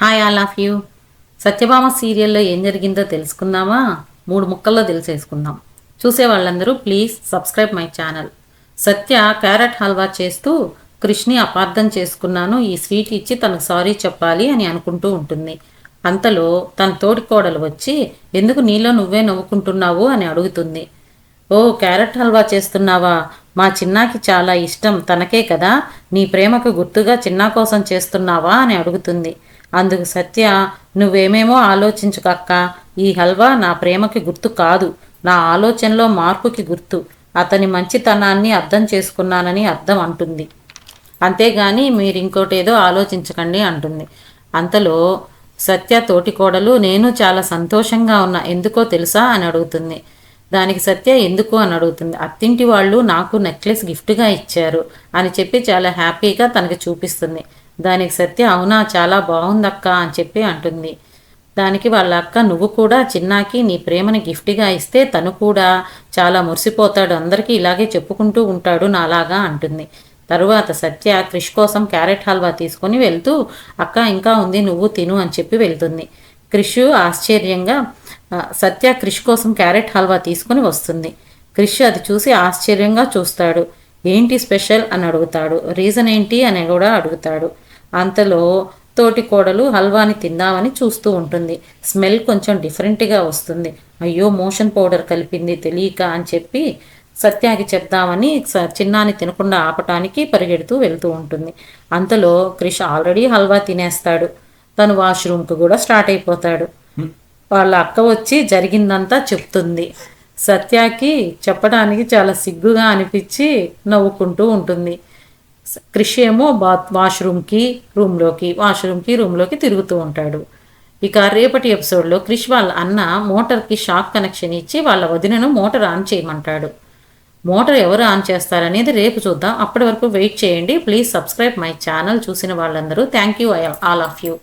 Hi all of you Satyabhama సీరియల్లో ఏం జరిగిందో తెలుసుకుందామా? మూడు ముక్కల్లో తెలిసేసుకుందాం. చూసే వాళ్ళందరూ please subscribe my channel. Satya carrot halwa చేస్తూ కృష్ణి అపార్థం చేసుకున్నాను ఈ స్వీట్ ఇచ్చి తనకు సారీ చెప్పాలి అని అనుకుంటూ ఉంటుంది. అంతలో తన తోటి కోడలు వచ్చి ఎందుకు నీలో నువ్వే నవ్వుకుంటున్నావు? అని అడుగుతుంది. ఓ క్యారెట్ హల్వా చేస్తున్నావా? మా చిన్నాకి చాలా ఇష్టం తనకే కదా? నీ ప్రేమకు గుర్తుగా చిన్నా కోసం చేస్తున్నావా అని అడుగుతుంది. అందుకు సత్య నువ్వేమేమో ఆలోచించుకక్క ఈ హల్వా నా ప్రేమకి గుర్తు కాదు. నా ఆలోచనలో మార్పుకి గుర్తు. అతని మంచితనాన్ని అర్థం చేసుకున్నానని అర్థం అంటుంది. అంతేగాని మీరు ఆలోచించకండి అంటుంది. అంతలో సత్య తోటి కోడలు నేను చాలా సంతోషంగా ఉన్నా. ఎందుకో తెలుసా అని అడుగుతుంది. దానికి సత్య ఎందుకు అని అడుగుతుంది. అత్తింటి వాళ్ళు నాకు నెక్లెస్ గిఫ్ట్గా ఇచ్చారు అని చెప్పి చాలా హ్యాపీగా తనకి చూపిస్తుంది. దానికి సత్య అవునా చాలా బాగుందక్క అని చెప్పి అంటుంది. దానికి వాళ్ళ అక్క నువ్వు కూడా చిన్నాకి నీ ప్రేమని గిఫ్ట్గా ఇస్తే తను కూడా చాలా మురిసిపోతాడు. అందరికీ ఇలాగే చెప్పుకుంటూ ఉంటాడు నాలాగా అంటుంది. తరువాత సత్య క్రిష్ కోసం క్యారెట్ హల్వా తీసుకొని వెళ్తూ అక్క ఇంకా ఉంది నువ్వు తిను అని చెప్పి వెళ్తుంది. క్రిష్ ఆశ్చర్యంగా సత్య క్రిష్ కోసం క్యారెట్ హల్వా తీసుకొని వస్తుంది. క్రిష్ అది చూసి ఆశ్చర్యంగా చూస్తాడు. ఏంటి స్పెషల్ అని అడుగుతాడు. రీజన్ ఏంటి అని కూడా అడుగుతాడు. అంతలో తోటి కోడలు హల్వాని తిందామని చూస్తూ ఉంటుంది. స్మెల్ కొంచెం డిఫరెంట్గా వస్తుంది. అయ్యో మోషన్ పౌడర్ కలిపింది తెలియక అని చెప్పి సత్యాకి చెప్దామని చిన్నాని తినకుండా ఆపటానికి పరిగెడుతూ వెళ్తూ ఉంటుంది. అంతలో క్రిష్ ఆల్రెడీ హల్వా తినేస్తాడు. తను వాష్రూమ్కి కూడా స్టార్ట్ అయిపోతాడు. వాళ్ళ అక్క వచ్చి జరిగిందంతా చెప్తుంది. సత్యాకి చెప్పడానికి చాలా సిగ్గుగా అనిపించి నవ్వుకుంటూ ఉంటుంది. క్రిష్ ఏమో బాత్ వాష్రూమ్కి రూమ్లోకి వాష్రూమ్కి రూమ్లోకి తిరుగుతూ ఉంటాడు. ఇక రేపటి ఎపిసోడ్లో క్రిష్ వాళ్ళ అన్న మోటార్కి షాక్ కనెక్షన్ ఇచ్చి వాళ్ళ వదినను మోటార్ ఆన్ చేయమంటాడు. మోటార్ ఎవరు ఆన్ చేస్తారనేది రేపు చూద్దాం. అప్పటి వరకు వెయిట్ చేయండి. Please subscribe my channel. చూసిన వాళ్ళందరూ thank you. All of you.